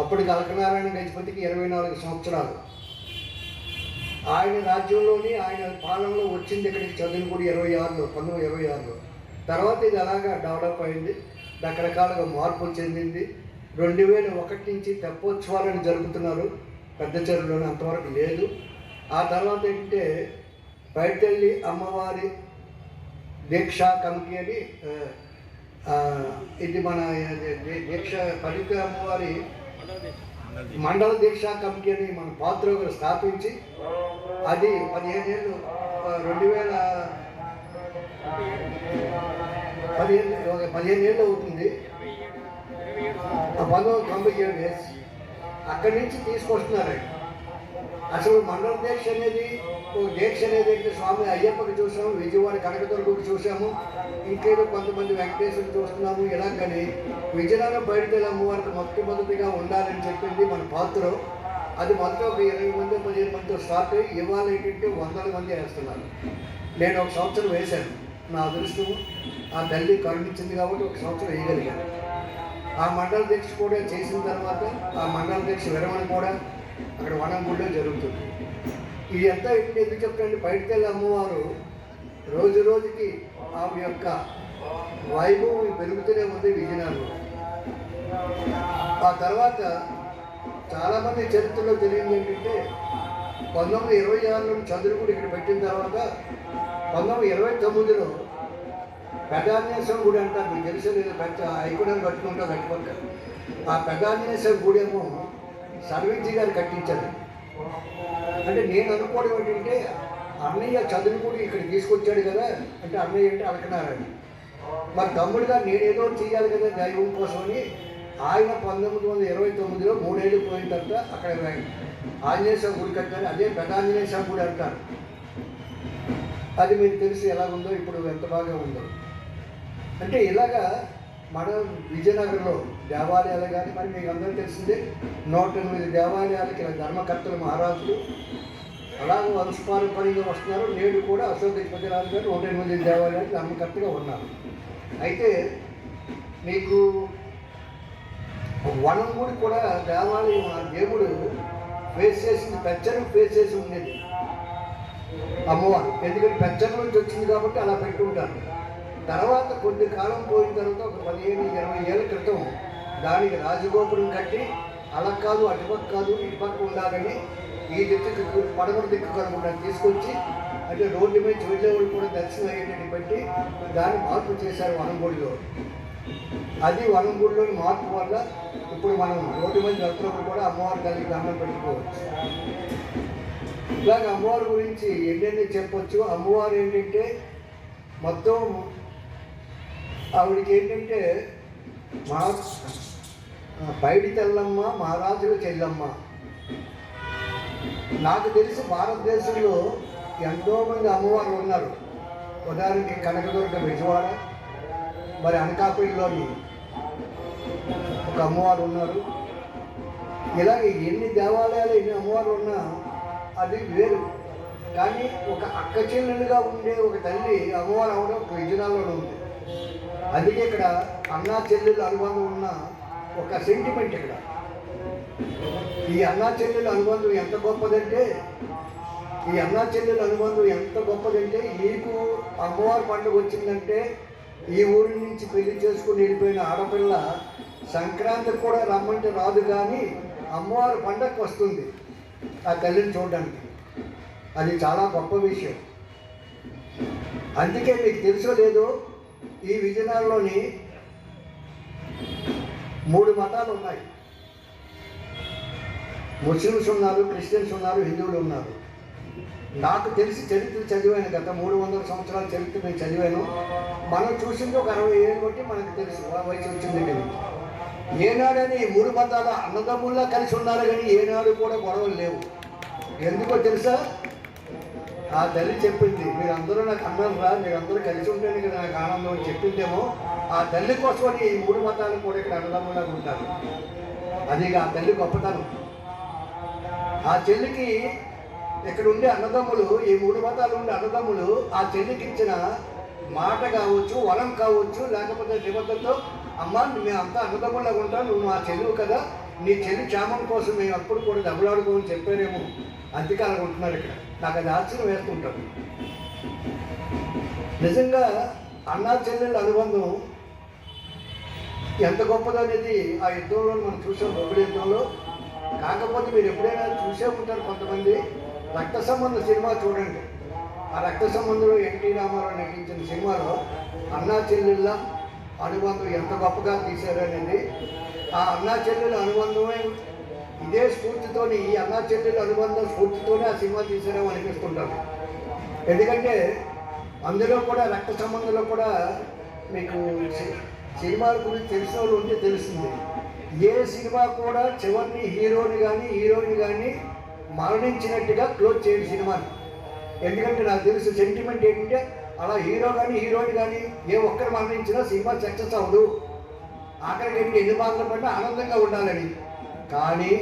అప్పటికి అలకనారాయణ గజపతికి ఇరవై నాలుగు సంవత్సరాలు. ఆయన రాజ్యంలోని ఆయన పాలనలో వచ్చింది ఇక్కడికి చదువుకుడి ఇరవై ఆరులో పంతొమ్మిది ఇరవై ఆరులో. తర్వాత ఇది అలాగా డెవలప్ అయింది. రకరకాలుగా మార్పులు చెందింది. రెండు వేల ఒకటి నుంచి తెప్పోత్సవాలను జరుపుతున్నారు. పెద్ద చెరువులోనే అంతవరకు లేదు. ఆ తర్వాత ఏంటంటే బయటెళ్ళి అమ్మవారి దీక్షా కమిటీ అని ఇది మన దీక్ష ఫలిత అమ్మవారి మండల దీక్షా కమిటీ అని మన పాత్ర స్థాపించి అది పదిహేను ఏళ్ళు రెండు వేల పదిహేను పదిహేను ఏళ్ళు అవుతుంది. ఆ పంతొమ్మిది తొంభై ఏడు వేసి అక్కడి నుంచి తీసుకొస్తున్నారు అసలు మండల దీక్ష అనేది ఓ దీక్ష అనేది అయితే స్వామి అయ్యప్పకి చూసాము విజయవాడ కనకదుర్గకు చూసాము ఇంకేదో కొంతమంది వెంకటేశ్వరుని చూస్తున్నాము ఇలాగని విజయనగరం బయటకెళ్ళి అమ్మవారికి మొట్టమొదటిగా ఉండాలని చెప్పింది మన పాత్ర అది మొత్తం ఒక ఇరవై మంది పదిహేను మందితో స్టార్ట్ అయ్యి ఇవాళ ఏంటంటే వందల మంది వేస్తున్నారు. నేను ఒక సంవత్సరం వేశాను. నా అదృష్టం ఆ తల్లి కరుణించింది కాబట్టి ఒక సంవత్సరం వేయగలిగాను. ఆ మండల దీక్ష కూడా చేసిన తర్వాత ఆ మండల దీక్ష విరమణ కూడా అక్కడ వనంగుడిలో జరుగుతుంది. ఇది ఎంత ఎందుకు చెప్తాండి బయటకెళ్ళి అమ్మవారు రోజు రోజుకి ఆమె యొక్క వైభవం పెరుగుతూనే ఉంది విజయనగరం ఆ తర్వాత చాలామంది చరిత్రలో తెలియదు ఏంటంటే పంతొమ్మిది ఇరవై ఆరులో చంద్రుడు ఇక్కడ పెట్టిన తర్వాత పంతొమ్మిది ఇరవై తొమ్మిదిలో పెదాన్యేశ్వరం గుడి అంటారు. మీకు తెలిసిన పెద్ద ఐకుడని కట్టుకుంటా కట్టుకుంటారు ఆ పెదాన్యేశ్వరం గుడి ఏమో సర్వేజీ గారు కట్టించారు. అంటే నేను అనుకోవడం ఏంటంటే అన్నయ్య చదువుకుని ఇక్కడ తీసుకొచ్చాడు కదా అంటే అన్నయ్య అంటే అలకనారాయణ. మరి తమ్ముడు గారు నేనేదో చేయాలి కదా దైవం కోసమని ఆయన పంతొమ్మిది వందల ఇరవై తొమ్మిదిలో మూడేళ్ళు పోయిన తర్వాత అక్కడ ఆంజనేయ స్వామి గుడి కట్టారు అదే పెద్ద స్వామి గుడి అంటారు. అది మీకు తెలిసి ఎలాగుందో ఇప్పుడు ఎంత బాగా ఉందో. అంటే ఇలాగా మన విజయనగరంలో దేవాలయాలు కానీ మరి మీకు అందరూ తెలిసిందే నూట ఎనిమిది దేవాలయాలకి ధర్మకర్తలు మహారాజులు అలాగే వంశపారంపర్యంగా వస్తున్నారు. నేడు కూడా అశోక్ గజపతిరాజు గారు నూట ఎనిమిది దేవాలయాలకు ధర్మకర్తగా ఉన్నారు. అయితే మీకు వనం గుడి కూడా దేవాలయం ఆ దేవుడు ఫేస్ చేసింది పెచ్చను ఫేస్ చేసి ఉండేది. అమ్మవారు. ఎందుకంటే పెచ్చల నుంచి వచ్చింది కాబట్టి అలా పెట్టుకుంటారు. తర్వాత కొద్ది కాలం పోయిన తర్వాత ఒక పదిహేను ఇరవై ఏళ్ళ క్రితం దానికి రాజగోపురం కట్టి అలా కాదు అటుపక్క కాదు ఇటుపక్క ఉండాలని ఈ దిక్కు పడమర దిక్కు కనుకుండా తీసుకొచ్చి అంటే రోడ్డు మీద వెళ్ళేవాళ్ళు కూడా దర్శనం అయ్యేటట్టు పెట్టి దాన్ని మార్పు చేశారు వనంగుడిలో. అది వనంగుడిలోని మార్పు వల్ల ఇప్పుడు మనం రోడ్డు మీద వెళ్తున్నప్పుడు కూడా అమ్మవారి తల్లి దండం పెట్టుకోవచ్చు. ఇలాగ అమ్మవారి గురించి ఎన్నెన్ని చెప్పొచ్చు? అమ్మవారు ఏంటంటే మొత్తం ఆవిడకి ఏంటంటే మా బయటి తెల్లమ్మ మహారాజుల చెల్లమ్మ. నాకు తెలిసి భారతదేశంలో ఎంతోమంది అమ్మవారు ఉన్నారు. ఉదాహరణకి కనకదుర్గ విజయవాడ మరి అనకాపల్లిలోని ఒక అమ్మవారు ఉన్నారు. ఇలాగే ఎన్ని దేవాలయాలు ఎన్ని అమ్మవారు ఉన్నా అది వేరు. కానీ ఒక అక్క చెల్లెలుగా ఉండే ఒక తల్లి అమ్మవారు అవడం విజయనగరంలో ఉంది. అందుకే ఇక్కడ అన్నా చెల్లెలు అనుబంధం ఉన్న ఒక సెంటిమెంట్ ఇక్కడ. ఈ అన్నా చెల్లెల అనుబంధం ఎంత గొప్పదంటే ఈ అన్నా చెల్లెల అనుబంధం ఎంత గొప్పదంటే నీకు అమ్మవారి పండుగ వచ్చిందంటే ఈ ఊరి నుంచి పెళ్ళి చేసుకుని వెళ్ళిపోయిన ఆడపిల్ల సంక్రాంతికి కూడా రమ్మంటే రాదు కానీ అమ్మవారి పండగకు వస్తుంది ఆ తల్లిని చూడడానికి. అది చాలా గొప్ప విషయం. అందుకే మీకు తెలుసో లేదో ఈ విజయనగరంలోని మూడు మతాలు ఉన్నాయి. ముస్లిమ్స్ ఉన్నారు క్రిస్టియన్స్ ఉన్నారు హిందువులు ఉన్నారు. నాకు తెలిసి చరిత్ర చదివాను గత మూడు వందల సంవత్సరాల చరిత్ర నేను చదివాను. మనం చూసింది ఒక అరవై ఏళ్ళు బట్టి మనకు తెలుసు వయసు వచ్చింది కానీ ఏనాడని ఈ మూడు మతాల అన్నదమ్ముల్లా కలిసి ఉన్నారు కానీ ఏనాడు కూడా గొడవలు లేవు. ఎందుకో తెలుసా? ఆ తల్లి చెప్పింది మీరందరూ నాకు అన్నారు రా మీరందరూ కలిసి ఉంటేనే ఇక్కడ నాకు ఆనందం అని చెప్పిందేమో. ఆ తల్లి కోసమని ఈ మూడు మతాలు కూడా ఇక్కడ అన్నదమ్ములాగా ఉంటారు. అది ఆ తల్లి గొప్పతనం. ఆ చెల్లికి ఇక్కడ ఉండే అన్నదమ్ములు ఈ మూడు మతాలు ఉండే అన్నదమ్ములు ఆ చెల్లికి ఇచ్చిన మాట కావచ్చు వరం కావచ్చు లేకపోతే నిబంధనతో అమ్మ మేము అంతా అన్నదమ్ములాగా ఉంటాం నువ్వు మా చెల్లివు కదా నీ చెల్లి క్షేమం కోసం మేము అప్పుడు కూడా దెబ్బలాడుకోమని చెప్పారేమో. అందుకే అలా ఉంటున్నారు ఇక్కడ. నాకు అది ఆశ్చర్యం వేస్తుంటాను నిజంగా అన్నా చెల్లెళ్ళ అనుబంధం ఎంత గొప్పదో అనేది ఆ యుద్ధంలో మనం చూసాం బొబ్బిలి యుద్ధంలో. కాకపోతే మీరు ఎప్పుడైనా చూసే ఉంటారు కొంతమంది. రక్త సంబంధ సినిమా చూడండి. ఆ రక్త సంబంధంలో ఎన్టీ రామారావు నటించిన సినిమాలో అన్నా చెల్లెళ్ళ అనుబంధం ఎంత గొప్పగా తీశారు అనేది ఆ అన్నా చెల్లెల అనుబంధమే ఇదే స్ఫూర్తితోని ఈ అన్నా చెల్లెల అనుబంధం స్ఫూర్తితోనే ఆ సినిమా తీసారేమో అనిపిస్తుంటారు ఎందుకంటే అందులో కూడా రక్త సంబంధంలో కూడా మీకు సినిమాల గురించి తెలిసిన వాళ్ళు ఉంటే తెలుస్తుంది. ఏ సినిమా కూడా చివరిని హీరోని కానీ హీరోయిన్ కానీ మరణించినట్టుగా క్లోజ్ చేయండి సినిమా ఎందుకంటే నాకు తెలుసు సెంటిమెంట్ ఏంటంటే అలా హీరో కానీ హీరోయిన్ కానీ ఏ ఒక్కరు మరణించినా సినిమా సక్సెస్ అవ్వదు. ఆఖరికి ఏంటి ఎన్ని బాధలు పడినా ఆనందంగా ఉండాలని. కానీ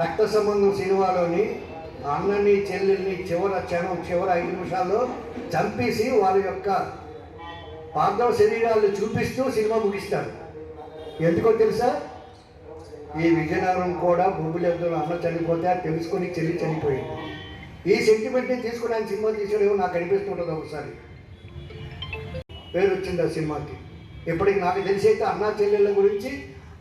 రక్త సంబంధం సినిమాలోని అన్నని చెల్లెల్ని చివరి క్షణం చివరి ఐదు నిమిషాల్లో చంపేసి వాళ్ళ యొక్క పార్థవ శరీరాలను చూపిస్తూ సినిమా ముగిస్తారు ఎందుకో తెలుసా? ఈ విజయనగరం కూడా భూమిలో అమ్మ చనిపోతే తెలుసుకొని చెల్లి చనిపోయింది. ఈ సెంటిమెంట్ని తీసుకుని ఆయన సినిమా తీసాడేమో నాకు అనిపిస్తుంటుంది ఒకసారి. పేరు వచ్చింది ఆ సినిమాకి. ఇప్పటికి నాకు తెలిసి అయితే అన్నా చెల్లెళ్ళ గురించి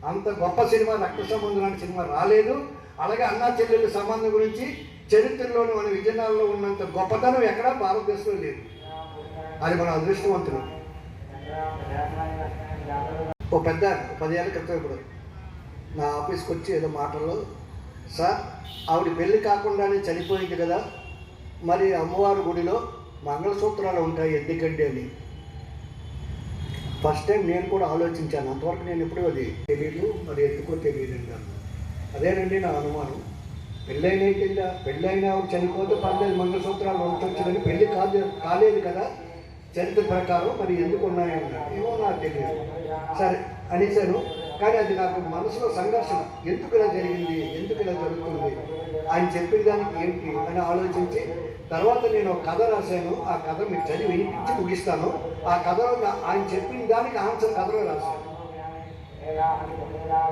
అంత గొప్ప సినిమా రక్త సంబంధం లాంటి సినిమా రాలేదు. అలాగే అన్నా చెల్లెళ్ళ సంబంధం గురించి చరిత్రలోని మన విజయనగరంలో ఉన్నంత గొప్పతనం ఎక్కడా భారతదేశంలో లేదు. అది మన అదృష్టవంతులు. ఓ పెద్ద పదేళ్ళ క్రితం ఇప్పుడు నా ఆఫీస్కి వచ్చి ఏదో మాటల్లో సార్ ఆవిడ పెళ్ళి కాకుండానే చనిపోయింది కదా. మరి అమ్మవారి గుడిలో మంగళసూత్రాలు ఉంటాయి ఎందుకండి అని. ఫస్ట్ టైం నేను కూడా ఆలోచించాను. అంతవరకు నేను ఎప్పుడూ అది తెలియదు మరి ఎందుకో తెలియదండి అన్నాను అదేనండి నా అనుమానం. పెళ్ళైన ఏంటంటే పెళ్ళైన చనిపోతే పర్లేదు మంగళసూత్రాలు ఉండొచ్చుదని పెళ్ళి కాదు కాలేదు కదా. చరిత్ర ప్రకారం మరి ఎందుకు ఉన్నాయన్నాడు ఏమో నాకు తెలియదు సరే అనేసాను కానీ అది నాకు మనసులో సంఘర్షణ. ఎందుకు ఇలా జరిగింది? ఎందుకు ఇలా జరుగుతుంది? ఆయన చెప్పిన దానికి ఏంటి? అని ఆలోచించి తర్వాత నేను ఒక కథ రాశాను. ఆ కథ మీరు చదివి వినిపించి ముగిస్తాను. ఆ కథలో ఆయన చెప్పిన దానికి ఆన్సర్ కథలో రాశాను.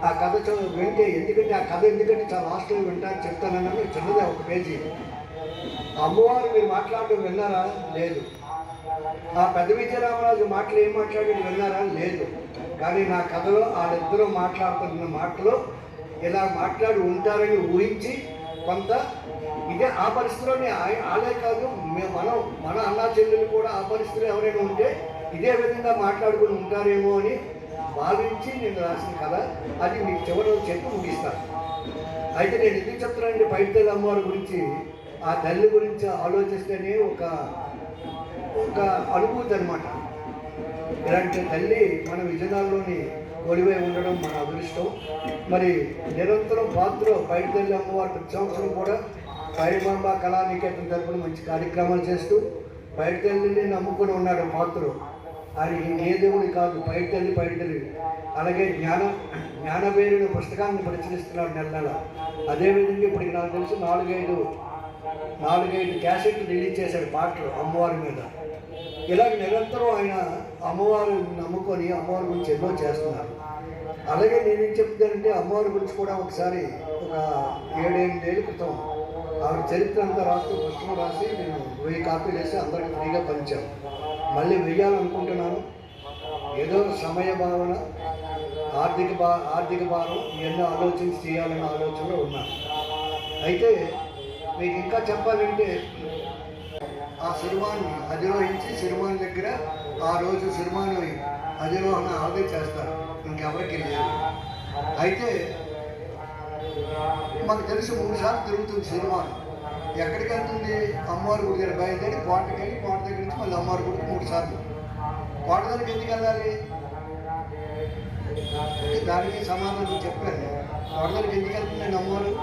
ఆ కథ చూ- వింటే ఎందుకంటే ఆ కథ ఎందుకంటే చాలా లాస్ట్లో వింటాను చెప్తానన్నాను. చిన్నదే ఒక పేజీ. అమ్మవారు మీరు మాట్లాడడం విన్నారా? లేదు. ఆ పెద్ద విజయరామరాజు మాటలు ఏం మాట్లాడి విన్నారా? లేదు. కానీ నా కథలో వాళ్ళిద్దరూ మాట్లాడుతున్న మాటలు ఇలా మాట్లాడి ఉంటారని ఊహించి కొంత ఇదే ఆ పరిస్థితిలోనే వాళ్ళే కాదు మనం మన అన్నా చెల్లెలు కూడా ఆ పరిస్థితిలో ఎవరైనా ఉంటే ఇదే విధంగా మాట్లాడుకుని ఉంటారేమో అని భావించి నేను రాసిన కథ. అది మీకు చివరిలో చెప్పి ముగిస్తాను. అయితే నేను ఎందుకు చెప్తున్నానండి పైతల్లి అమ్మవారి గురించి ఆ తల్లి గురించి ఆలోచిస్తేనే ఒక ఒక అనుభూతి అనమాట ఇలాంటి తల్లి మన విజయనగరంలోని ఒలివై ఉండడం మన అదృష్టం. మరి నిరంతరం పాత్ర బయట తల్లి అమ్మవారి ప్రతి సంవత్సరం కూడా పైమాంబ కళానికేతన్ తరపున మంచి కార్యక్రమాలు చేస్తూ బయట తల్లిని నమ్ముకొని ఉన్నాడు పాత్ర ఆయన ఏ దేవుడి కాదు బయట తల్లి బయట తల్లి. అలాగే జ్ఞాన జ్ఞానవేరుని పుస్తకాన్ని ప్రచురిస్తున్నాడు నెల నెల. అదేవిధంగా ఇప్పటికి నాకు తెలిసి నాలుగైదు నాలుగైదు క్యాసెట్లు రిలీజ్ చేశాడు పాటలు అమ్మవారి మీద. ఇలా నిరంతరం ఆయన అమ్మవారిని నమ్ముకొని అమ్మవారి గురించి ఎన్నో చేస్తున్నారు. అలాగే నేనేం చెప్తానంటే అమ్మవారి గురించి కూడా ఒకసారి ఒక ఏడెనిమిదేళ్ళ క్రితం ఆవిడ చరిత్ర అంతా రాస్తూ పుస్తకం రాసి నేను వెయ్యి కాపీలు వేసి అందరికి ఫ్రీగా పంచాను మళ్ళీ వెయ్యాలనుకుంటున్నాను. ఏదో సమయ భావన ఆర్థిక భా ఆర్థిక భారం ఇవన్నీ ఆలోచించి చేయాలనే ఆలోచనలో ఉన్నాను అయితే మీకు ఇంకా చెప్పాలంటే ఆ సినిమాని అధిరోహించి సినిమాని దగ్గర ఆ రోజు సినిమాని అధిరోహణ ఆల్రెడీ చేస్తారు. ఇంకెవరికి లేదు. అయితే మాకు తెలిసి మూడు సార్లు తిరుగుతుంది సినిమా ఎక్కడికి వెళ్తుంది? అమ్మవారి గుడి దగ్గర బయలుదేరి కోటకి వెళ్ళి కోట దగ్గర నుంచి మళ్ళీ అమ్మవారి గుడికి మూడు సార్లు. కోట దగ్గరికి ఎందుకు వెళ్ళాలి? దానికి సమాధానం చెప్పాను. కోట దగ్గరికి ఎందుకు వెళ్తుంది అమ్మవారు?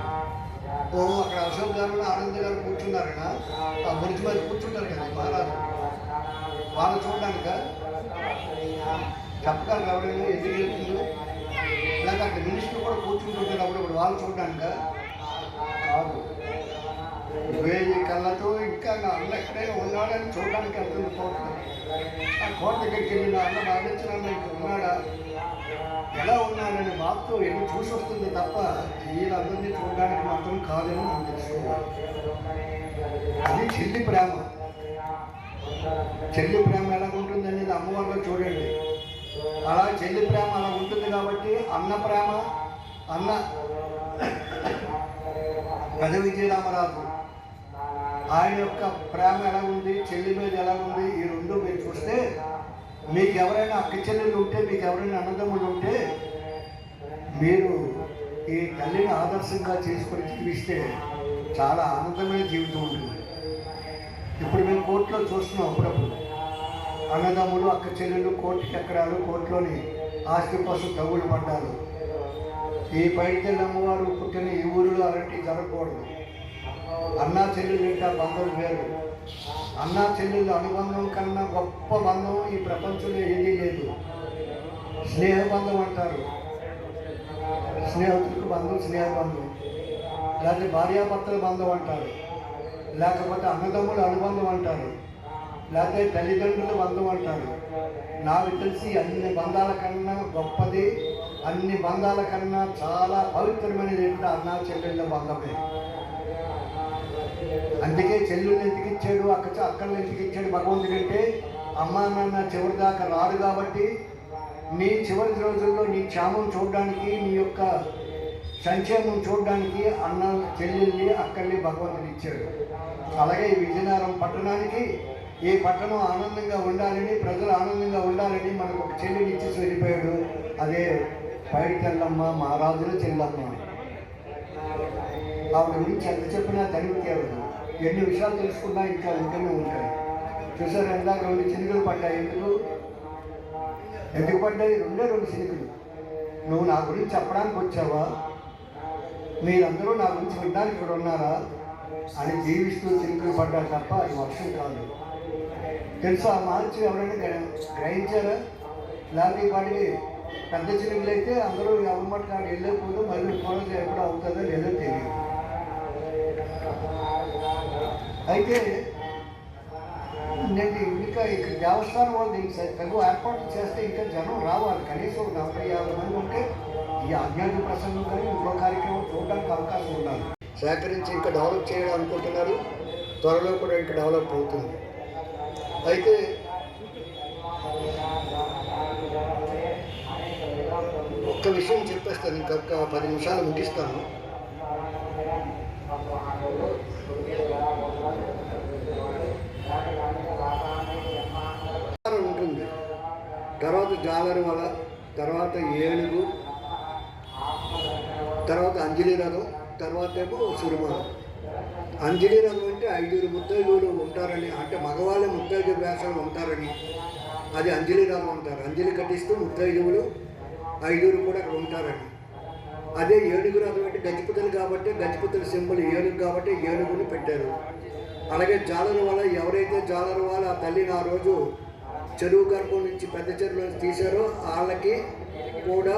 పూర్వం అక్కడ అశోక్ గారు ఆనంద్ గారు కూర్చున్నారట ఆ బుర్జి మీద కూర్చుంటారు కదా మహారాజు. వాళ్ళు చూడడానిక? చెప్పగలరు ఎవరైనా ఎందుకు వెళ్తుందో లేక అక్కడ మినిస్టర్ కూడా కూర్చుంటుంటారు అప్పుడప్పుడు వాళ్ళు చూడడానిక? కాదు. వేయి కళ్ళతో ఇంకా నా అన్న ఎక్కడైనా ఉన్నాడని చూడడానికి అర్థం కోట ఆ కోట దగ్గరికి వెళ్ళి నా అన్న బాధించిన అన్న ఉన్నారనే ఎన్ని చూసి వస్తుంది తప్ప వీళ్ళందరినీ చూడడానికి మాత్రం కాదని మనం తెలుసుకోవాలి అది చెల్లి ప్రేమ. చెల్లి ప్రేమ ఎలా ఉంటుంది అనేది అమ్మవారిలో చూడండి. అలా చెల్లి ప్రేమ అలా ఉంటుంది కాబట్టి అన్న ప్రేమ అన్న గజ విజయరామరాజు. ఆయన యొక్క ప్రేమ ఎలా ఉంది చెల్లి మీద ఎలా ఉంది ఈ రెండు మీరు చూస్తే మీకు ఎవరైనా అక్క చెల్లెలు ఉంటే మీకు ఎవరైనా అన్నదమ్ములు ఉంటే మీరు ఈ తల్లిని ఆదర్శంగా చేసుకొని జీవిస్తే చాలా ఆనందమైన జీవితం ఉంటుంది. ఇప్పుడు మేము కోర్టులో చూస్తున్నాం అప్పుడప్పుడు. అన్నదమ్ములు అక్క చెల్లెలు కోర్టుకి ఎక్కడాలు కోర్టులోని ఆస్తి కోసం డబ్బులు పడ్డారు. ఈ పైడితల్లి అమ్మవారు పుట్టిన ఈ ఊరిలో అలాంటివి జరగకూడదు. అన్నా చెల్లెలు ఇంకా బంధం వేరు. అన్నా చెల్లెలు అనుబంధం కన్నా గొప్ప బంధం ఈ ప్రపంచంలో ఏదీ లేదు. స్నేహబంధం అంటారు. స్నేహితులకు బంధం స్నేహ బంధం లేకపోతే భార్యాభర్తల బంధం అంటారు. లేకపోతే అన్నదమ్ముల అనుబంధం అంటారు. లేకపోతే తల్లిదండ్రుల బంధం అంటారు. నాకు తెలిసి అన్ని బంధాల కన్నా గొప్పది అన్ని బంధాల కన్నా చాలా పవిత్రమైనది ఏంటంటే అన్నా చెల్లెళ్ళ బంధమే. అందుకే చెల్లెళ్ళు ఎందుకు ఇచ్చాడు అక్క అక్కలు ఎందుకు ఇచ్చాడు భగవంతుడు అంటే అమ్మా నాన్న చివరి దాకా రాడు కాబట్టి నీ చివరి రోజుల్లో నీ క్షేమం చూడడానికి నీ యొక్క సంక్షేమం చూడడానికి అన్న చెల్లెల్ని అక్కల్ని భగవంతుడు ఇచ్చాడు. అలాగే ఈ విజయనగరం పట్టణానికి ఈ పట్టణం ఆనందంగా ఉండాలని ప్రజలు ఆనందంగా ఉండాలని మనకు ఒక చెల్లిని ఇచ్చేసి వెళ్ళిపోయాడు అదే పైడి తెల్లమ్మ మహారాజుల చెల్లమ్మ. ఆవిడ గురించి ఎంత చెప్పినా తనివి తీరదు ఎన్ని విషయాలు తెలుసుకున్నా ఇంకా ఇంకనే ఉంటాయి. చూసారు ఎందాక రెండు చినుకులు పడ్డాయి. ఎందుకు? ఎందుకు పడ్డాయి రెండే రెండు సినికులు నువ్వు నా గురించి చెప్పడానికి వచ్చావా? మీరందరూ నా గురించి వినడానికి ఇక్కడ ఉన్నారా? అని జీవిస్తూ చినుకులు పడ్డారు తప్ప అది వర్షం కాదు. తెలుసు ఆ మార్చి ఎవరైనా గ్రహించారా? లాంటి వాటికి పెద్ద చినుకులు అయితే అందరూ ఎవరి మట్టుకు అక్కడ వెళ్ళకపోతే మళ్ళీ ఫోన్ ఎప్పుడు అవుతుందో లేదో తెలియదు. అయితే నేను ఇంకా ఇక్కడ దేవస్థానం వాళ్ళు దీనికి తగు ఏర్పాట్లు చేస్తే ఇంకా జనం రావాలి. కనీసం ఒక నలభై యాభై మంది ఉంటే ఈ అజ్ఞాన ప్రసంగం కానీ ఇంకో కార్యక్రమం చూడడానికి అవకాశం ఉండాలి. సేకరించి ఇంకా డెవలప్ చేయాలనుకుంటున్నారు. త్వరలో కూడా ఇంకా డెవలప్ అవుతుంది. అయితే ఒక్క విషయం చెప్పేస్తాను. ఇంకా పది నిమిషాలు ముగిస్తాను ఉంటుంది తర్వాత వల తర్వాత ఏనుగు తర్వాత అంజలి రథం తర్వాత ఏమో సిరిమానం అంజలి రథం అంటే ఐదుగురు ముత్తైదువులు ఉంటారని అంటే మగవాళ్ళే ముత్తైదు వేషాలు ఉంటారని. అది అంజలి రథం అంటారు. అంజలి కట్టిస్తూ ముత్తైదువులు ఐదుగురు కూడా అక్కడ ఉంటారని. అదే ఏనుగు రథం అంటే గజపతులు కాబట్టి గజపతుల సింబల్ ఏనుగు కాబట్టి ఏనుగుని పెట్టారు. అలాగే జాలరు వల్ల ఎవరైతే జాలరు వాళ్ళ ఆ తల్లిని ఆ రోజు చెరువు గర్భం నుంచి పెద్ద చెరువులో తీశారో వాళ్ళకి కూడా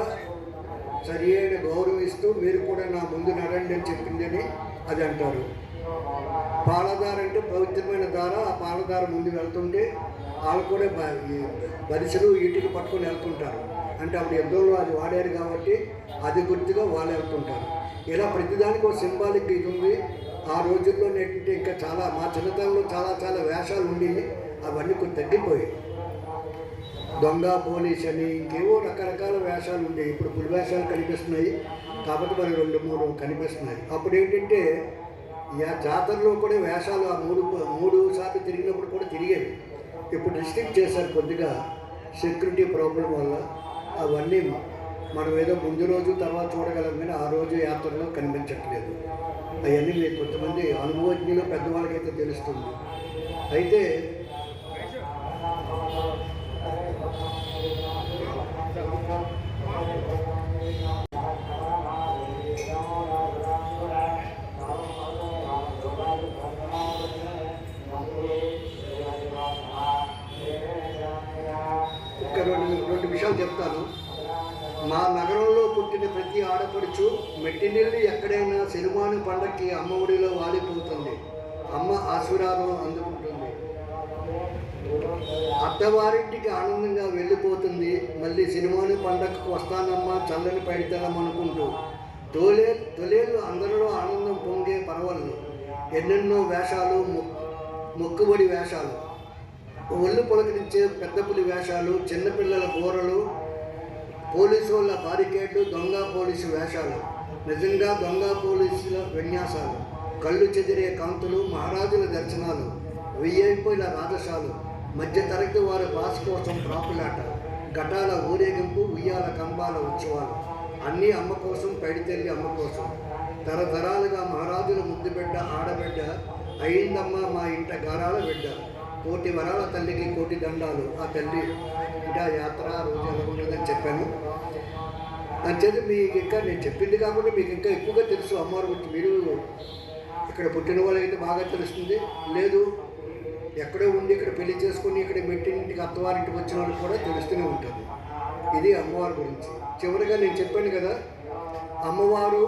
సరి అయిన గౌరవం ఇస్తూ మీరు కూడా నా ముందు నడండి అని చెప్పిందని అది అంటారు. పాలధార అంటే పవిత్రమైన దార ఆ పాలధార ముందు వెళ్తుంటే వాళ్ళు కూడా బరిసెలు ఇటుక పట్టుకొని వెళ్తుంటారు. అంటే అప్పుడు యుద్ధంలో అది వాడారు కాబట్టి అది గుర్తుగా వాళ్ళు వెళ్తుంటారు. ఇలా ప్రతిదానికి ఒక సింబాలిక్ ఇది ఉంది. ఆ రోజుల్లో ఇంకా చాలా మా చిన్నతనంలో చాలా చాలా వేషాలు ఉండేవి. అవన్నీ కొంచెం తగ్గిపోయాయి. దొంగ పోలీస్ అని ఇంకేవో రకరకాల వేషాలు ఉండేవి ఇప్పుడు పులి వేషాలు కనిపిస్తున్నాయి. కాబట్టి మరి రెండు మూడు కనిపిస్తున్నాయి. అప్పుడు ఏంటంటే ఆ జాతరలో కూడా వేషాలు ఆ మూడు మూడు సార్లు తిరిగినప్పుడు కూడా తిరిగేవి. ఇప్పుడు రిస్ట్రిక్ట్ చేశారు కొద్దిగా సెక్యూరిటీ ప్రాబ్లం వల్ల. అవన్నీ మనం ఏదో ముందు రోజు తర్వాత చూడగలం కానీ ఆ రోజు యాత్రలో కనిపించట్లేదు. అవన్నీ మీకు కొంతమంది అనుభవజ్ఞులు పెద్దవాళ్ళకైతే తెలుస్తుంది. అయితే రెండు విషయాలు చెప్తాను. మా నగరంలో పుట్టిన ప్రతి ఆడపడుచు మెట్టినీళ్ళు ఎక్కడైనా సిరిమాను పండక్కి అమ్మ ఒడిలో వాలిపోతుంది. అమ్మ ఆశీర్వాదం అత్తవారింటికి ఆనందంగా వెళ్ళిపోతుంది. మళ్ళీ సినిమాని పండగకు వస్తానమ్మా చల్లని పైడితనం అనుకుంటూ. తొలే తొలేళ్ళు అందరిలో ఆనందం పొంగే పర్వాలు ఎన్నెన్నో వేషాలు మొక్కుబడి వేషాలు. ఒళ్ళు పులకరించే పెద్ద పులి వేషాలు చిన్నపిల్లల బోరలు పోలీసు వాళ్ళ బారికేడ్లు దొంగ పోలీసు వేషాలు. నిజంగా దొంగ పోలీసుల విన్యాసాలు. కళ్ళు చెదిరే కాంతులు మహారాజుల దర్శనాలు. వెయ్యైపోయిన రాజశాలు. మధ్య తరగతి వారి బాస్ కోసం ప్రాపులాట ఘటాల ఊరేగింపు ఉయ్యాల కంబాల ఉత్సవాలు. అన్నీ అమ్మ కోసం పైడితల్లి అమ్మ కోసం. తరతరాలుగా మహారాజుల ముద్దు బిడ్డ ఆడబిడ్డ అయిందమ్మ మా ఇంట గారాల బిడ్డ. కోటి వరాల తల్లికి కోటి దండాలు. ఆ తల్లి ఇంకా యాత్ర రోజు ఎలా ఉంటుందని చెప్పాను. అంచేది మీకు ఇంకా నేను చెప్పింది కాకుండా మీకు ఇంకా ఎక్కువగా తెలుసు. అమ్మవారి గురించి మీరు ఇక్కడ పుట్టిన వాళ్ళైతే బాగా తెలుస్తుంది. లేదు ఎక్కడో ఉండి ఇక్కడ పెళ్ళి చేసుకుని ఇక్కడ మెట్టింటికి అత్తవారింటికి వచ్చిన వాళ్ళకి కూడా తెలుస్తూనే ఉంటుంది. ఇది అమ్మవారి గురించి. చివరిగా నేను చెప్పాను కదా అమ్మవారు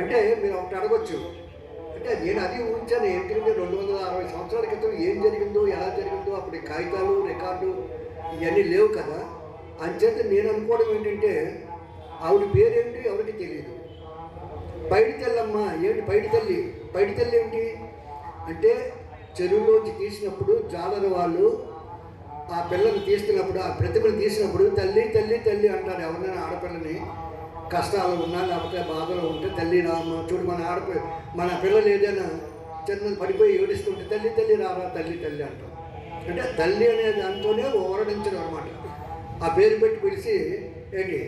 అంటే మీరు ఒకటి అడగొచ్చు. అంటే నేను అది ఊహించాను ఏంటంటే రెండు వందల అరవై సంవత్సరాల క్రితం ఏం జరిగిందో ఎలా జరిగిందో అప్పుడు కాగితాలు రికార్డు ఇవన్నీ లేవు కదా. అంచేత నేను అనుకోవడం ఏంటంటే ఆవిడ పేరేంటి ఎవరికి తెలియదు. పైడి తెల్లమ్మ ఏంటి పైడి తల్లి పైడి తల్లి ఏంటి? అంటే చెరువులోంచి తీసినప్పుడు జాలరు వాళ్ళు ఆ పిల్లని తీస్తున్నప్పుడు ఆ ప్రతిమను తీసినప్పుడు తల్లి తల్లి తల్లి అంటారు. ఎవరినైనా ఆడపిల్లని కష్టాలు ఉన్నా లేకపోతే బాధలు ఉంటే తల్లి రామ చూడు మన ఆడపిల్ల మన పిల్లలు ఏదైనా చిన్న పడిపోయి ఏడుస్తుంటే తల్లి తల్లి రారా తల్లి తల్లి అంటాం అంటే తల్లి అనే దాంతోనే ఓరడించడం అనమాట ఆ పేరు పెట్టి పిలిచి ఏంటి?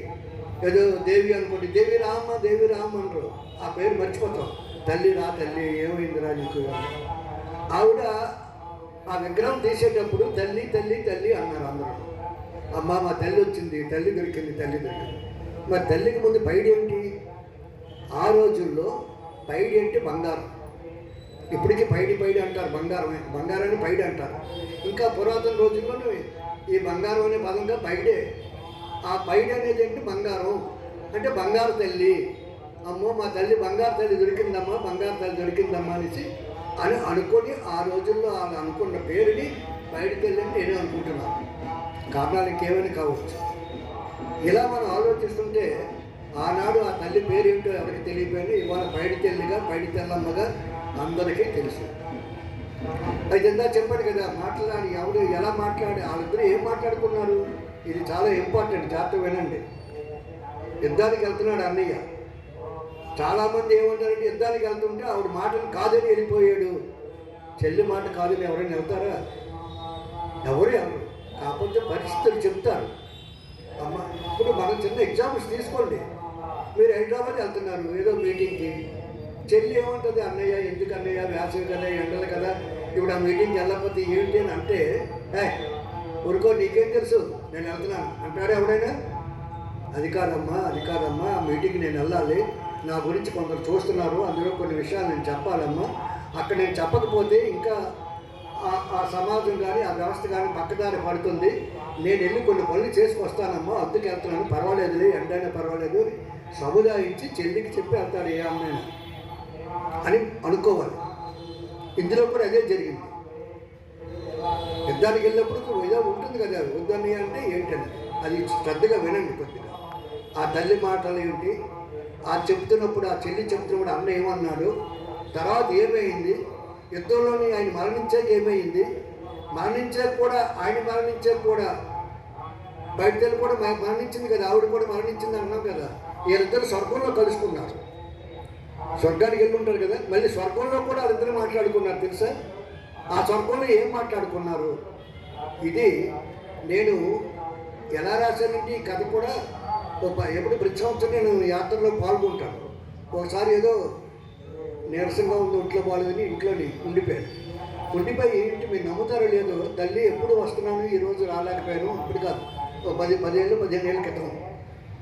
ఏదో దేవి అనుకోండి దేవి రామ్మ దేవి రామ్ అంటారు. ఆ పేరు మర్చిపోతాం. తల్లి రా తల్లి ఏమైందిరా నీకు? ఆవిడ ఆ విగ్రహం తీసేటప్పుడు తల్లి తల్లి తల్లి అన్నారు అందరూ. అమ్మ మా తల్లి వచ్చింది తల్లి దొరికింది తల్లి దొరికింది. మరి తల్లికి ముందు పైడి ఏంటి? ఆ రోజుల్లో పైడి అంటే బంగారం. ఇప్పటికీ పైడి పైడి అంటారు బంగారమే. బంగారాన్ని పైడి అంటారు. ఇంకా పురాతన రోజుల్లోనే ఈ బంగారం అనే పదంగా పైడే. ఆ పైడి అనేది ఏంటి? బంగారం. అంటే బంగారు తల్లి. అమ్మో మా తల్లి బంగారు తల్లి దొరికిందమ్మా బంగారు తల్లి దొరికిందమ్మా అనేసి అని అనుకొని ఆ రోజుల్లో వాళ్ళు అనుకున్న పేరుని బయటకు వెళ్ళని నేను అనుకుంటున్నాను కారణాలు ఇంకేమైనా కావచ్చు. ఇలా మనం ఆలోచిస్తుంటే ఆనాడు ఆ తల్లి పేరు ఏమిటో ఎవరికి తెలియపోయింది ఇవాళ బయట తెల్లిగా బయట తెల్లమ్మగా అందరికీ తెలుసు. అయితే ఇందా చెప్పాడు కదా మాట్లాడి ఎవరు ఎలా మాట్లాడి వాళ్ళిద్దరూ ఏం మాట్లాడుకున్నారు? ఇది చాలా ఇంపార్టెంట్ జాగ్రత్త వినండి. యుద్ధానికి వెళ్తున్నాడు అన్నయ్య. చాలామంది ఏమంటారంటే యుద్ధానికి వెళ్తుంటే ఆవిడ మాటలు కాదని వెళ్ళిపోయాడు. చెల్లి మాట కాదని ఎవరైనా వెళ్తారా? ఎవరు ఎవరు? కాకపోతే పరిస్థితులు చెప్తారు. అమ్మ ఇప్పుడు మనం చిన్న ఎగ్జాంపుల్స్ తీసుకోండి. మీరు హైదరాబాద్ వెళ్తున్నారు ఏదో మీటింగ్కి చెల్లి ఏముంటుంది అన్నయ్య ఎందుకు అన్నయ్య? వేసవి కదా ఎండలు కదా. ఇప్పుడు ఆ మీటింగ్కి వెళ్ళకపోతే ఏంటి అని అంటే ఏ ఊరుకో నీకేం తెలుసు? నేను వెళ్తున్నాను. అంటాడు ఎవడైనా? అది కాదమ్మా అది కాదమ్మా ఆ మీటింగ్కి నేను వెళ్ళాలి. నా గురించి కొందరు చూస్తున్నారు. అందులో కొన్ని విషయాలు నేను చెప్పాలమ్మా. అక్కడ నేను చెప్పకపోతే ఇంకా ఆ- సమాజం కానీ ఆ వ్యవస్థ కానీ పక్కదారి పడుతుంది. నేను వెళ్ళి కొన్ని పనులు చేసుకొస్తానమ్మా. అద్దెకి వెళ్తున్నాను. పర్వాలేదులే ఎండైనా పర్వాలేదు. సముదాయించి చెల్లికి చెప్పి వెళ్తాడు ఏ అమ్మాయినా అని అనుకోవాలి. ఇందులో కూడా అదే జరిగింది. యుద్ధానికి వెళ్ళినప్పుడు ఏదో ఉంటుంది కదా. యుద్ధాన్ని అంటే ఏంటని అది శ్రద్ధగా వినండి కొద్దిగా. ఆ తల్లి మాటలు ఏంటి? ఆ చెప్తున్నప్పుడు ఆ చెల్లి చెప్తున్నప్పుడు అన్న ఏమన్నాడు? తర్వాత ఏమైంది? యుద్ధంలోని ఆయన మరణించాక ఏమైంది? మరణించాక కూడా ఆయన మరణించాక కూడా బయట కూడా మరణించింది కదా ఆవిడ కూడా మరణించింది అన్నాం కదా. వీళ్ళిద్దరు స్వర్గంలో కలుసుకున్నారు. స్వర్గానికి వెళ్ళి ఉంటారు కదా. మళ్ళీ స్వర్గంలో కూడా వాళ్ళిద్దరు మాట్లాడుకున్నారు తెలుసా? ఆ స్వర్గంలో ఏం మాట్లాడుకున్నారు? ఇది నేను ఎలా రాశానంటే ఈ కథ కూడా ఎప్పుడు ప్రతి సంవత్సరం నేను యాత్రలో పాల్గొంటాను. ఒకసారి ఏదో నీరసంగా ఉంది ఒంట్లో బాగాలేదని ఇంట్లోని ఉండిపోయాను. ఉండిపోయి ఏంటి మీరు నమ్ముతారో లేదో తల్లి ఎప్పుడు వస్తున్నాను ఈరోజు రాలేకపోయాను అప్పుడు కాదు. ఓ పది పదిహేళ్ళు పదిహేను ఏళ్ళ క్రితం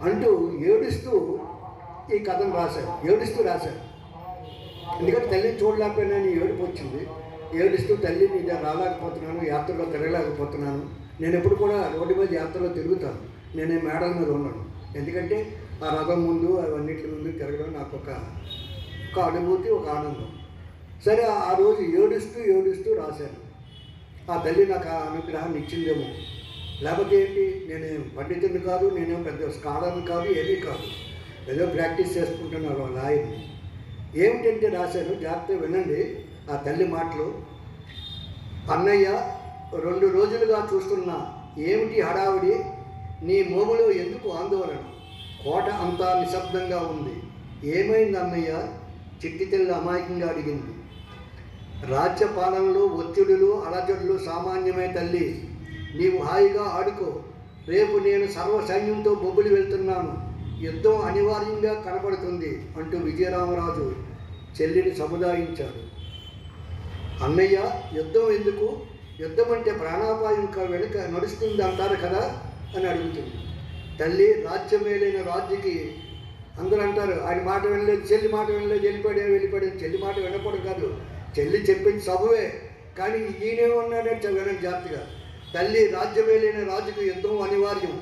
అంటూ ఏడుస్తూ ఈ కథను రాశారు ఏడుస్తూ రాశారు. ఎందుకంటే తల్లిని చూడలేకపోయినా ఏడుపు వచ్చింది. ఏడుస్తూ తల్లిని ఇదే రాలేకపోతున్నాను యాత్రలో తిరగలేకపోతున్నాను. నేను ఎప్పుడు కూడా రోడ్డు మీద యాత్రలో తిరుగుతాను. నేను మేడల మీద ఉన్నాను. ఎందుకంటే ఆ రథం ముందు అవన్నిటి ముందు తిరగడం నాకు ఒక ఒక అనుభూతి ఒక ఆనందం. సరే ఆ రోజు ఏడుస్తూ ఏడుస్తూ రాశాను. ఆ తల్లి నాకు ఆ అనుగ్రహాన్ని ఇచ్చిందేమో. లేకపోతే ఏంటి? నేనేం పండితుడిని కాదు నేనేం పెద్ద స్కాలర్ని కాదు ఏమీ కాదు. ఏదో ప్రాక్టీస్ చేసుకుంటున్నారు వాళ్ళ ఏమిటంటే రాశాను జాగ్రత్తగా వినండి ఆ తల్లి మాటలు. అన్నయ్య రెండు రోజులుగా చూస్తున్నా ఏమిటి హడావిడి? నీ మోములో ఎందుకు ఆందోళన? కోట అంతా నిశ్శబ్దంగా ఉంది. ఏమైంది అన్నయ్య? చిట్టి తెల్ల అమాయకంగా అడిగింది. రాజ్యపాలనలు ఒత్తిడులు అలజడులు సామాన్యమే తల్లి. నీవు హాయిగా ఆడుకో. రేపు నేను సర్వ సైన్యంతో బొబ్బులు వెళ్తున్నాను. యుద్ధం అనివార్యంగా కనపడుతుంది అంటూ విజయరామరాజు చెల్లిని సముదాయించాడు. అన్నయ్య యుద్ధం ఎందుకు? యుద్ధం అంటే ప్రాణాపాయం వెనుక నడుస్తుంది అంటారు కదా? అని అడుగుతుంది. తల్లి రాజ్యమేలైన రాజుకి అందరూ అంటారు ఆయన మాట వినలేదు చెల్లి మాట వినలేదు వెళ్ళిపోయాడే వెళ్ళిపోయాడు. చెల్లి మాట వినకూడదు కాదు. చెల్లి చెప్పింది సబువే కానీ ఈయనేమన్నాడే వినండి జాగ్రత్తగా. తల్లి రాజ్యమేలైన రాజుకు యుద్ధం అనివార్యం.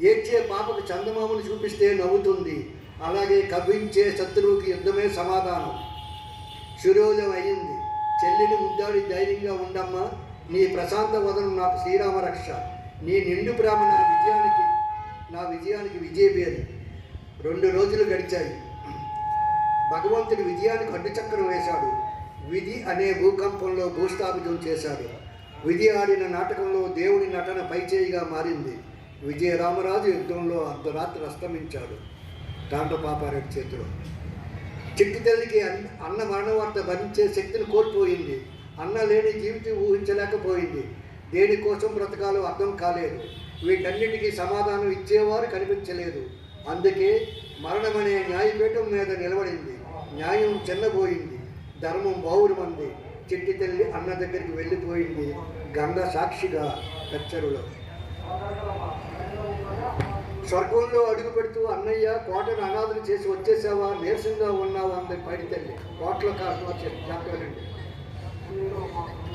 ఏడ్చే పాపకు చందమామను చూపిస్తే నవ్వుతుంది. అలాగే కవ్వించే శత్రువుకి యుద్ధమే సమాధానం. శిరోజం అయ్యింది చెల్లిని ముద్దాడి ధైర్యంగా ఉండమ్మా. నీ ప్రశాంత వదనం నాకు శ్రీరామ రక్ష నీ నిండు ప్రేమ నా విజయానికి నా విజయానికి విజయబేరి రెండు రోజులు గడిచాయి. భగవంతుడి విజయానికి అడ్డుచక్రం వేశాడు. విధి అనే భూకంపంలో భూస్థాపితం చేశాడు. విధి ఆడిన నాటకంలో దేవుడి నటన పైచేయిగా మారింది. విజయ రామరాజు యుద్ధంలో అర్ధరాత్రి అస్తమించాడు. తాండపాపారెడ్డి చేతిలో. చిట్టి తల్లికి అన్న అన్న మరణ వార్త భరించే శక్తిని కోల్పోయింది. అన్న లేని జీవితం ఊహించలేకపోయింది. దేనికోసం బ్రతకాలో అర్థం కాలేదు. వీటన్నిటికీ సమాధానం ఇచ్చేవారు కనిపించలేదు. అందుకే మరణమనే న్యాయపీఠం మీద నిలబడింది. న్యాయం చెన్నబోయింది. ధర్మం బౌరమంది చిట్టి తల్లి అన్న దగ్గరికి వెళ్ళిపోయింది. గంగ సాక్షిగా కచ్చరులో స్వర్గంలో అడుగు పెడుతూ అన్నయ్య కోటను అనాథలు చేసి వచ్చేసావా? నీరసంగా ఉన్నావా? అందరి పైడి తల్లి కోటలో కారణం వచ్చే చెప్పాలండి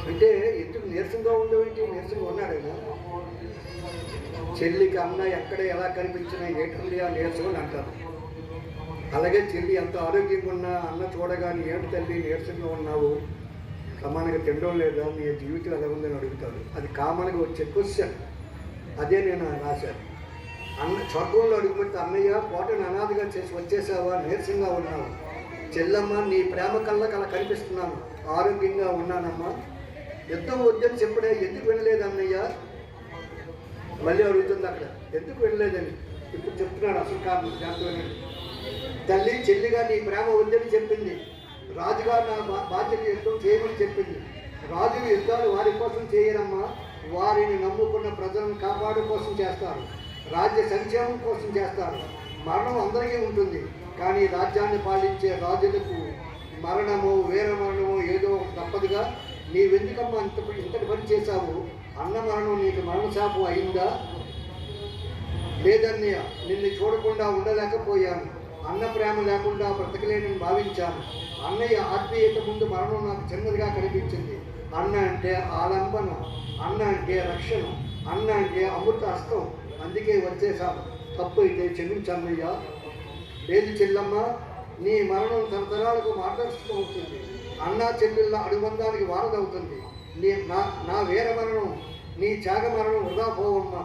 అంటే ఎందుకు నీరసంగా ఉండవేంటి? నీరసంగా ఉన్నాడైనా చెల్లికి అన్న ఎక్కడ ఎలా కనిపించినా ఏటుంది ఆ నీరసం అని అంటారు. అలాగే చెల్లి ఎంత ఆరోగ్యంగా ఉన్నా అన్న చూడగానే ఏమిటి తల్లి నీరసంగా ఉన్నావు? సమానంగా తినడం లేదా? నీ జీవితం ఎలా ఉందని అడుగుతాడు. అది కామన్గా వచ్చే క్వశ్చన్. అదే నేను రాశాను. అన్న స్వర్గంలో అడుగుపెడితే అన్నయ్య పోటను అనాథగా చేసి వచ్చేసావా? నీరసంగా ఉన్నావు. చెల్లమ్మ నీ ప్రేమ కళ్ళ కల కనిపిస్తున్నాను. ఆరోగ్యంగా ఉన్నానమ్మా. యుద్ధం వద్దని చెప్పడే ఎందుకు వినలేదు మళ్ళీ అడుగుతుంది అక్కడ. ఎందుకు వినలేదని ఇప్పుడు చెప్తున్నాడు అసలు కాదు జాగ్రత్త తల్లి చెల్లిగా నీ ప్రేమ ఉందని చెప్పింది. రాజుగా నా బా- బాధ్యత యుద్ధం చేయమని చెప్పింది. రాజు యుద్ధాలు వారి కోసం చేయరమ్మా. వారిని నమ్ముకున్న ప్రజలను కాపాడు కోసం చేస్తారు. రాజ్య సంక్షేమం కోసం చేస్తారు. మరణం అందరికీ ఉంటుంది. కానీ రాజ్యాన్ని పాలించే రాజులకు మరణము వీరమరణము ఏదో ఒకటి తప్పదుగా నీవెందుకమ్మా ఇంత ఇంతటి పని చేశావు? అన్న మరణం నీకు మరణశాపం అయిందా? లేదన్నయ్య నిన్ను చూడకుండా ఉండలేకపోయాను. అన్న ప్రేమ లేకుండా బ్రతకలేనని భావించాను. అన్నయ్య ఆత్మీయత ముందు మరణం నాకు చిన్నదిగా కనిపించింది. అన్న అంటే ఆలంబన అన్న అంటే రక్షణ అన్న అంటే అమృత హస్తం అందుకే వచ్చేసాను తప్పు అయితే క్షమించన్నయ్య. లేదు చెల్లమ్మ నీ మరణం తరతరాలకు మార్గదర్శకం అవుతుంది. అన్నా చెల్లెళ్ళ అనుబంధానికి వారదవుతుంది. నీ నా నా వీరమరణం నీ త్యాగ మరణం వృధా పోవమ్మ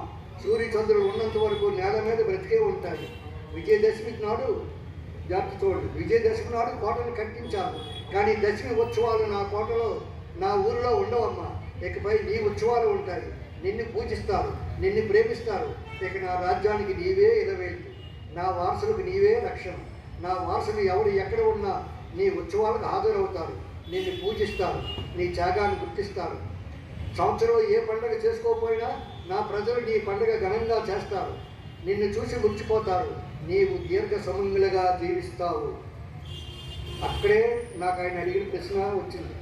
సూర్యచంద్రులు ఉన్నంత వరకు నేల మీద బ్రతికే ఉంటాయి విజయదశమి నాడు జాగ్రత్త చూడండి. విజయదశమి నాడు కోటను కట్టించాను కానీ దశమి ఉత్సవాలు నా కోటలో నా ఊరిలో ఉండవమ్మా. ఇకపై నీ ఉత్సవాలు ఉంటాయి. నిన్ను పూజిస్తారు నిన్ను ప్రేమిస్తారు. ఇక నా రాజ్యానికి నీవే ఇలవేలు నా వారసులకు నీవే రక్షణ. నా వారసులు ఎవరు ఎక్కడ ఉన్నా నీ ఉత్సవాలకు హాజరవుతారు. నిన్ను పూజిస్తారు నీ త్యాగాన్ని గుర్తిస్తారు సంవత్సరం ఏ పండుగ చేసుకోకపోయినా నా ప్రజలు నీ పండుగ ఘనంగా చేస్తారు. నిన్ను చూసి మురిచిపోతారు నీవు దీర్ఘ సమంగులుగా జీవిస్తావు. అక్కడే నాకు ఆయన అడిగిన ప్రశ్న వచ్చింది.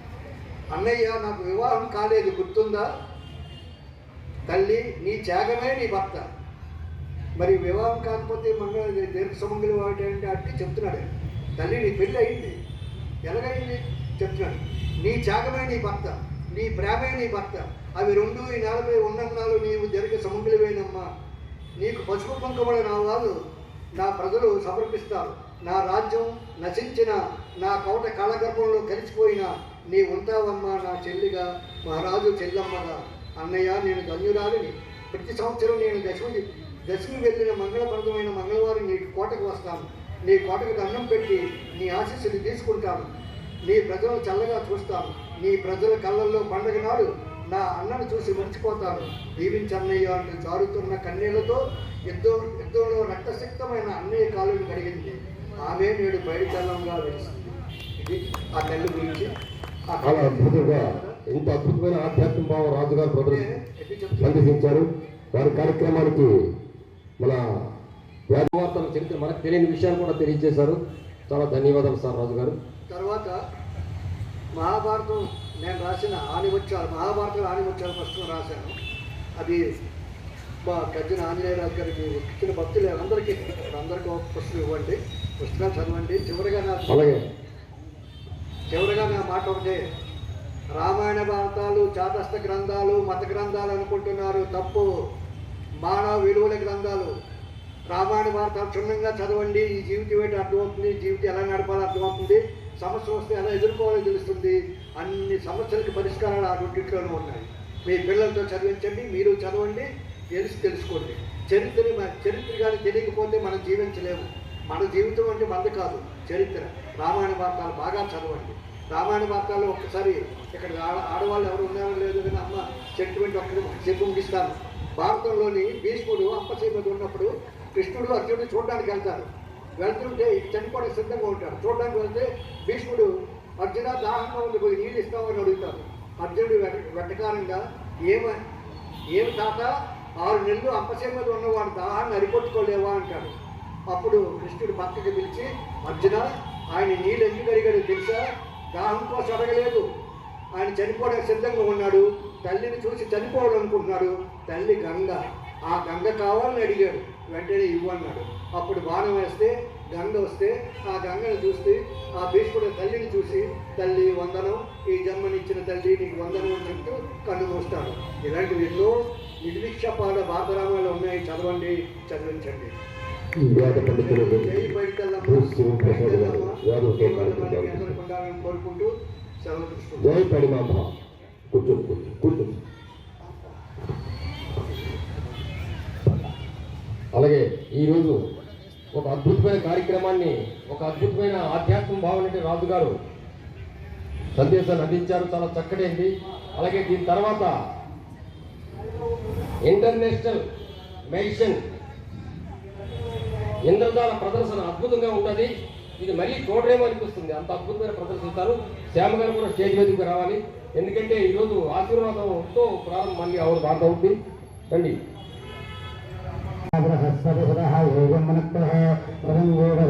అన్నయ్య నాకు వివాహం కాలేదు గుర్తుందా? తల్లి నీ త్యాగమే నీ భర్త. మరి వివాహం కాకపోతే మంగళ దీర్ఘ సమంగులు వాటి అంటే అంటే చెప్తున్నాడు. తల్లి నీ పెళ్ళి అయింది. ఎలాగైంది? చెప్తున్నాడు. నీ త్యాగమే నీ భర్త నీ ప్రేమే నీ భర్త. అవి రెండు ఈ నేలపై ఉన్నన్నాళ్ళు నీవు జరిగే సమంగులువేనమ్మా నీకు పసుపు కుంకుమల నా వాళ్ళు నా ప్రజలు సమర్పిస్తారు. నా రాజ్యం నశించిన నా కోట కాలగర్భంలో కలిసిపోయిన నీ ఉంటావమ్మా నా చెల్లిగా మహారాజు చెల్లమ్మగా. అన్నయ్య నేను ధన్యురాలిని. ప్రతి సంవత్సరం నేను దశమి దశమి వెళ్ళిన మంగళప్రదమైన మంగళవారం నీ కోటకు వస్తాను. నీ కోటకు దండం పెట్టి నీ ఆశీస్సులు తీసుకుంటాను. నీ ప్రజలను చల్లగా చూస్తాను. నీ ప్రజల కళ్ళల్లో పండగ నాడు నా అన్నను చూసి మర్చిపోతాను. దీవించన్నయ్య అంటూ జారుతున్న కన్నీళ్ళతో యుద్ధం యుద్ధంలో రక్తసిక్తమైన అన్నయ్య కాలుని కడిగింది. ఆమె నేడు బయటి చల్లంగా వెలిసింది ఇది ఆ తల్లి గురించి. చాలా అద్భుతంగా ఇంత అద్భుతమైన ఆధ్యాత్మిక భావం రాజుగారు? సందర్శించారు వారి కార్యక్రమానికి మన వార్తల చరిత్ర మనకు తెలియని విషయాలు కూడా తెలియజేశారు. చాలా ధన్యవాదాలు సార్ రాజు గారు తర్వాత మహాభారతం నేను రాసిన ఆనిముత్యాలు మహాభారతం ఆనిముత్యాలు పుస్తకం రాశాను. అది మా గజ్జన ఆంజనేయరాజు గారికి ఇచ్చిన భక్తులు అందరికీ. అందరికీ ఒక పుస్తకం ఇవ్వండి. పుస్తకాలు చదవండి. చివరిగా నా చివరిగా నా మాట ఒకటే. రామాయణ భారతాలు చాతస్థ గ్రంథాలు మత గ్రంథాలు అనుకుంటున్నారు తప్పు. మానవ విలువల గ్రంథాలు. రామాయణ భారతాలు క్షుణ్ణంగా చదవండి. ఈ జీవితం ఏంటి అర్థమవుతుంది? జీవితం ఎలా నడపాలో అర్థమవుతుంది? సమస్య వస్తే ఎలా ఎదుర్కోవాలో తెలుస్తుంది. అన్ని సమస్యలకు పరిష్కారాలు ఆ రెండింటిలోనూ ఉన్నాయి. మీ పిల్లలతో చదివించండి మీరు చదవండి తెలిసి తెలుసుకోండి. చరిత్ర చరిత్ర కానీ తెలియకపోతే మనం జీవించలేము. మన జీవితం అంటే మంద కాదు చరిత్ర. రామాయణ వార్తలు బాగా చదవండి. రామాయణ వార్తల్లో ఒక్కసారి ఇక్కడ ఆడ ఆడవాళ్ళు ఎవరు ఉన్నారో లేదు కానీ అమ్మ సెంటిమెంట్ ఒక్కటి చెప్పు ముగిస్తాను. భారతంలోని భీష్ముడు అప్పసీ ఉన్నప్పుడు కృష్ణుడు అర్జునుడు చూడడానికి వెళ్తారు. వెళ్తుంటే చనిపోవడం సిద్ధంగా ఉంటాడు చూడడానికి వెళ్తే భీష్ముడు అర్జున దాహంగా ఉంది పోయి నీళ్ళు ఇస్తామని అడుగుతారు. అర్జునుడు వెట- ఏమ ఏమి తాత? ఆరు నెలలు అప్పసే మీద ఉన్నవాడు దాహాన్ని అరికొట్టుకోలేవా? అంటాడు. అప్పుడు కృష్ణుడు పక్కకి పిలిచి అర్జున ఆయన నీళ్ళు ఎందుకు అడిగాడు తెలుసా? దాహం కోసం అడగలేదు. ఆయన చనిపోవడానికి సిద్ధంగా ఉన్నాడు. తల్లిని చూసి చనిపోవాలనుకుంటున్నాడు. తల్లి గంగ ఆ గంగ కావాలని అడిగాడు. వెంటనే ఇవ్వన్నాడు. అప్పుడు బాణం వేస్తే గంగ వస్తే ఆ గంగను చూసి ఆ భీష్ముడు తల్లిని చూసి తల్లి వందనం ఈ జన్మనిచ్చిన తల్లి నీకు వందనం అని చెప్తూ కన్ను మూస్తాడు. ఇలాంటివి ఎన్నో నిర్విక్షపాల భారతరామాలు ఉన్నాయి. చదవండి చదివించండి. జై కోరుకుంటూ కూర్చోండి. అలాగే ఈరోజు ఒక అద్భుతమైన కార్యక్రమాన్ని ఒక అద్భుతమైన ఆధ్యాత్మిక భావన రాజు గారు సందేశాన్ని అందించారు. చాలా చక్కటైంది అలాగే దీని తర్వాత ఇంటర్నేషనల్ మెడిసిన్ ఇంద్రజాల ప్రదర్శన అద్భుతంగా ఉంటుంది. ఇది మళ్ళీ చూడరేమో అనిపిస్తుంది. అంత అద్భుతమైన ప్రదర్శిస్తారు శ్యామ గారు కూడా స్టేజ్ వేదికకు రావాలి. ఎందుకంటే ఈరోజు ఆశీర్వాదంతో ప్రారంభం మళ్ళీ అవును బాగా అవుతుంది రండి. யோகம் மனத்தா பதங்கோட